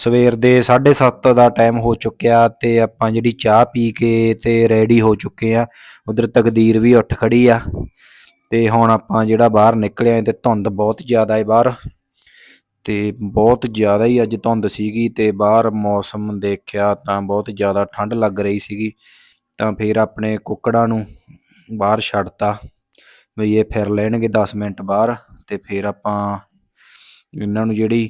ਸਵੇਰ ਦੇ 7:30 ਦਾ ਟਾਈਮ ਹੋ ਚੁੱਕਿਆ ਤੇ ਆਪਾਂ ਜਿਹੜੀ ਚਾਹ ਪੀ ਕੇ ਤੇ ਰੈਡੀ ਹੋ ਚੁੱਕੇ ਆ, ਉਧਰ ਤਕਦੀਰ ਵੀ ਉੱਠ ਖੜੀ ਆ ਤੇ ਹੁਣ ਆਪਾਂ ਜਿਹੜਾ ਬਾਹਰ ਨਿਕਲੇ ਆਂ ਤੇ ਧੁੰਦ ਬਹੁਤ ਜ਼ਿਆਦਾ ਹੈ ਬਾਹਰ ਤੇ ਬਹੁਤ ਜ਼ਿਆਦਾ ਹੀ ਅੱਜ ਧੁੰਦ ਸੀਗੀ ਤੇ ਬਾਹਰ ਮੌਸਮ ਦੇਖਿਆ ਤਾਂ ਬਹੁਤ ਜ਼ਿਆਦਾ ਠੰਡ ਲੱਗ ਰਹੀ ਸੀਗੀ ਤਾਂ ਫਿਰ ਆਪਣੇ ਕੁੱਕੜਾਂ ਨੂੰ ਬਾਹਰ ਛੱਡਤਾ ਵੀ ਇਹ ਫਿਰ ਲੈਣਗੇ 10 ਮਿੰਟ ਬਾਹਰ ਤੇ ਫਿਰ ਆਪਾਂ ਇਹਨਾਂ ਨੂੰ ਜਿਹੜੀ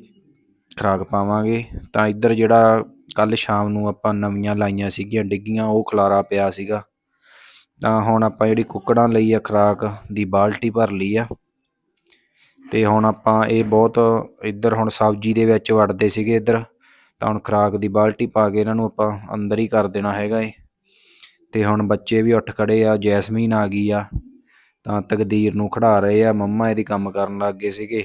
ਖੁਰਾਕ ਪਾਵਾਂਗੇ। ਤਾਂ ਇੱਧਰ ਜਿਹੜਾ ਕੱਲ੍ਹ ਸ਼ਾਮ ਨੂੰ ਆਪਾਂ ਨਵੀਆਂ ਲਾਈਆਂ ਸੀਗੀਆਂ, ਡਿੱਗੀਆਂ, ਉਹ ਖਲਾਰਾ ਪਿਆ ਸੀਗਾ। ਤਾਂ ਹੁਣ ਆਪਾਂ ਜਿਹੜੀ ਕੁੱਕੜਾਂ ਲਈ ਆ ਖੁਰਾਕ, ਦੀ ਬਾਲਟੀ ਭਰ ਲਈ ਆ। ਤੇ ਹੁਣ ਆਪਾਂ ਇਹ ਬਹੁਤ ਇੱਧਰ ਹੁਣ ਸਬਜ਼ੀ ਦੇ ਵਿੱਚ ਵੜਦੇ ਸੀਗੇ ਇੱਧਰ। ਤਾਂ ਹੁਣ ਖੁਰਾਕ ਦੀ ਬਾਲਟੀ ਪਾ ਕੇ ਇਹਨਾਂ ਨੂੰ ਆਪਾਂ ਅੰਦਰ ਹੀ ਕਰ ਦੇਣਾ ਹੈਗਾ ਏ ਤੇ ਹੁਣ ਬੱਚੇ ਵੀ ਉੱਠ ਖੜੇ ਆ, ਜੈਸਮੀਨ ਆ ਗਈ ਆ। ਤਾਂ ਤਕਦੀਰ ਨੂੰ ਖੜਾ ਰਹੇ ਆ, ਮੰਮਾ ਇਹਦੀ ਕੰਮ ਕਰਨ ਲੱਗ ਗਏ ਸੀਗੇ।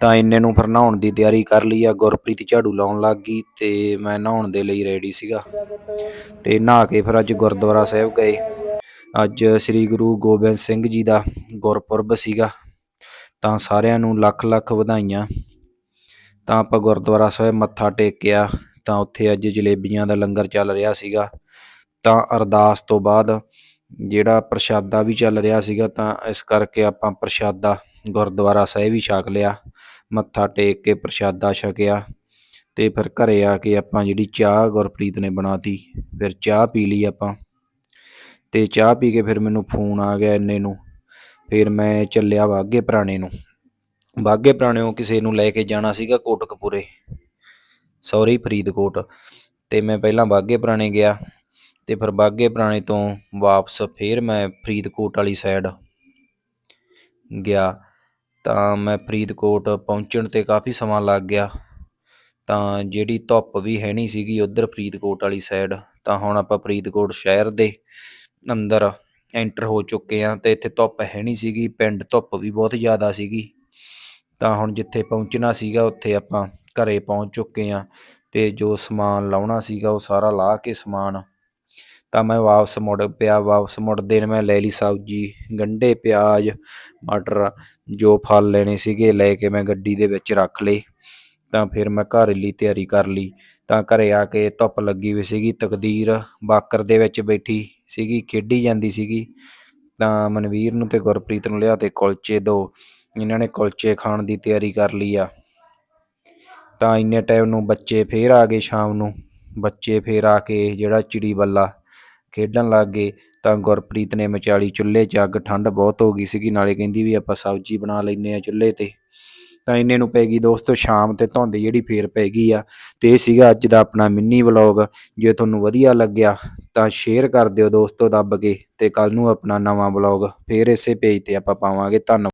ਤਾਂ ਇੰਨੇ ਨੂੰ ਫਿਰ ਨਹਾਉਣ ਦੀ ਤਿਆਰੀ ਕਰ ਲਈ ਆ, ਗੁਰਪ੍ਰੀਤ ਝਾੜੂ ਲਾਉਣ ਲੱਗ ਗਈ ਤੇ ਮੈਂ ਨਹਾਉਣ ਦੇ ਲਈ ਰੈਡੀ ਸੀਗਾ। ਤੇ ਨਹਾ ਕੇ ਫਿਰ ਅੱਜ ਗੁਰਦੁਆਰਾ ਸਾਹਿਬ ਗਏ। ਅੱਜ ਸ੍ਰੀ ਗੁਰੂ ਗੋਬਿੰਦ ਸਿੰਘ ਜੀ ਦਾ ਗੁਰਪੁਰਬ ਸੀਗਾ। ਤਾਂ ਸਾਰਿਆਂ ਨੂੰ ਲੱਖ ਲੱਖ ਵਧਾਈਆਂ। ਤਾਂ ਆਪਾਂ ਗੁਰਦੁਆਰਾ ਸਾਹਿਬ ਮੱਥਾ ਟੇਕਿਆ ਤਾਂ ਉੱਥੇ ਅੱਜ ਜਲੇਬੀਆਂ ਦਾ ਲੰਗਰ ਚੱਲ ਰਿਹਾ ਸੀਗਾ। ਤਾਂ ਅਰਦਾਸ ਤੋਂ ਬਾਅਦ ਜਿਹੜਾ ਪ੍ਰਸ਼ਾਦਾ ਵੀ ਚੱਲ ਰਿਹਾ ਸੀਗਾ, ਤਾਂ ਇਸ ਕਰਕੇ ਆਪਾਂ ਪ੍ਰਸ਼ਾਦਾ ਗੁਰਦੁਆਰਾ ਸਾਹਿਬ ਹੀ ਛਕ ਲਿਆ, ਮੱਥਾ ਟੇਕ ਕੇ ਪ੍ਰਸ਼ਾਦਾ ਛਕਿਆ ਤੇ ਫਿਰ ਘਰੇ ਆ ਕੇ ਆਪਾਂ ਜਿਹੜੀ ਚਾਹ ਗੁਰਪ੍ਰੀਤ ਨੇ ਬਣਾਤੀ, ਫਿਰ ਚਾਹ ਪੀ ਲਈ ਆਪਾਂ ਤੇ ਚਾਹ ਪੀ ਕੇ ਫਿਰ ਮੈਨੂੰ ਫੋਨ ਆ ਗਿਆ ਇੰਨੇ ਨੂੰ, ਫਿਰ ਮੈਂ ਚੱਲਿਆ ਬਾਗੇ ਪੁਰਾਣੇ ਨੂੰ ਬਾਗੇ ਪੁਰਾਣਿਓਂ ਕਿਸੇ ਨੂੰ ਲੈ ਕੇ ਜਾਣਾ ਸੀਗਾ ਕੋਟਕਪੂਰੇ, ਸੌਰੀ ਫਰੀਦਕੋਟ, ਤੇ ਮੈਂ ਪਹਿਲਾਂ ਬਾਗੇ ਪੁਰਾਣੇ ਗਿਆ ਤੇ ਫਿਰ ਬਾਗੇ ਪੁਰਾਣੇ ਤੋਂ ਵਾਪਸ ਫਿਰ ਮੈਂ ਫਰੀਦਕੋਟ ਵਾਲੀ ਸਾਈਡ ਗਿਆ ਤਾਂ ਮੈਂ ਫਰੀਦਕੋਟ ਪਹੁੰਚਣ ਤੇ ਕਾਫੀ ਸਮਾਂ ਲੱਗ ਗਿਆ। ਤਾਂ ਜਿਹੜੀ ਧੁੱਪ ਵੀ ਹੈ ਨਹੀਂ ਸੀਗੀ ਉਧਰ ਫਰੀਦਕੋਟ ਵਾਲੀ ਸਾਈਡ ਤਾਂ ਹੁਣ ਆਪਾਂ ਫਰੀਦਕੋਟ ਸ਼ਹਿਰ ਦੇ ਅੰਦਰ ਐਂਟਰ ਹੋ ਚੁੱਕੇ ਆ ਤੇ ਇੱਥੇ ਧੁੱਪ ਹੈ ਨਹੀਂ ਸੀਗੀ, ਪਿੰਡ ਧੁੱਪ ਵੀ ਬਹੁਤ ਜ਼ਿਆਦਾ ਸੀਗੀ। ਤਾਂ ਹੁਣ ਜਿੱਥੇ ਪਹੁੰਚਣਾ ਸੀਗਾ ਉੱਥੇ ਆਪਾਂ ਘਰੇ ਪਹੁੰਚ ਚੁੱਕੇ ਆ ਤੇ ਜੋ ਸਮਾਨ ਲਾਉਣਾ ਸੀਗਾ ਉਹ ਸਾਰਾ ਲਾ ਕੇ ਸਮਾਨ ਤਾਂ ਮੈਂ ਵਾਪਸ ਮੁੜ ਪਿਆ, ਵਾਪਸ ਮੁੜਦੇ ਨੇ ਮੈਂ ਲੈ ਲਈ ਸਬਜ਼ੀ, ਗੰਢੇ, ਪਿਆਜ਼, ਮਟਰ, ਜੋ ਫਲ ਲੈਣੇ ਸੀਗੇ ਲੈ ਕੇ ਮੈਂ ਗੱਡੀ ਦੇ ਵਿੱਚ ਰੱਖ ਲਏ। ਤਾਂ ਫਿਰ ਮੈਂ ਘਰ ਲਈ ਤਿਆਰੀ ਕਰ ਲਈ। ਤਾਂ ਘਰੇ ਆ ਕੇ ਧੁੱਪ ਲੱਗੀ ਹੋਈ ਸੀਗੀ, ਤਕਦੀਰ ਬਾਕਰ ਦੇ ਵਿੱਚ ਬੈਠੀ ਸੀਗੀ, ਖੇਡੀ ਜਾਂਦੀ ਸੀਗੀ। ਤਾਂ ਮਨਵੀਰ ਨੂੰ ਤੇ ਗੁਰਪ੍ਰੀਤ ਨੂੰ ਲਿਆ ਤੇ ਕੁਲਚੇ ਦੋ। ਇਹਨਾਂ ਨੇ ਕੁਲਚੇ ਖਾਣ ਦੀ ਤਿਆਰੀ ਕਰ ਲਈ ਆ। ਤਾਂ ਇੰਨੇ ਟਾਈਮ ਨੂੰ ਬੱਚੇ ਫੇਰ ਆ ਗਏ ਸ਼ਾਮ ਨੂੰ। ਬੱਚੇ ਫੇਰ ਆ ਕੇ ਜਿਹੜਾ ਚਿੜੀ ਬੱਲਾ ਖੇਡਣ ਲੱਗ ਗਏ, ਤਾਂ ਗੁਰਪ੍ਰੀਤ ਨੇ ਮਚਾਲੀ ਚੁੱਲ੍ਹੇ 'ਚ ਅੱਗ ਠੰਡ ਬਹੁਤ ਹੋ ਗਈ ਸੀਗੀ, ਨਾਲੇ ਕਹਿੰਦੀ ਵੀ ਆਪਾਂ ਸਬਜ਼ੀ ਬਣਾ ਲੈਨੇ ਆ ਚੁੱਲ੍ਹੇ ਤੇ। ਤਾਂ ਇੰਨੇ ਨੂੰ ਪੈ ਗਈ ਦੋਸਤੋ, ਸ਼ਾਮ ਤੇ ਧੁੰਦ ਜਿਹੜੀ ਫੇਰ ਪੈ ਗਈ ਆ, ਤੇ ਇਹ ਸੀਗਾ ਅੱਜ ਦਾ ਆਪਣਾ ਮਿੰਨੀ ਵਲੌਗ। ਜੇ ਤੁਹਾਨੂੰ ਵਧੀਆ ਲੱਗਿਆ ਤਾਂ ਸ਼ੇਅਰ ਕਰ ਦਿਓ ਦੋਸਤੋ, ਦੱਬ ਕੇ, ਤੇ ਕੱਲ ਨੂੰ ਆਪਣਾ ਨਵਾਂ ਵਲੌਗ ਫੇਰ ਇਸੇ ਪੇਜ ਤੇ ਆਪਾਂ ਪਾਵਾਂਗੇ। ਧੰਨਵਾਦ।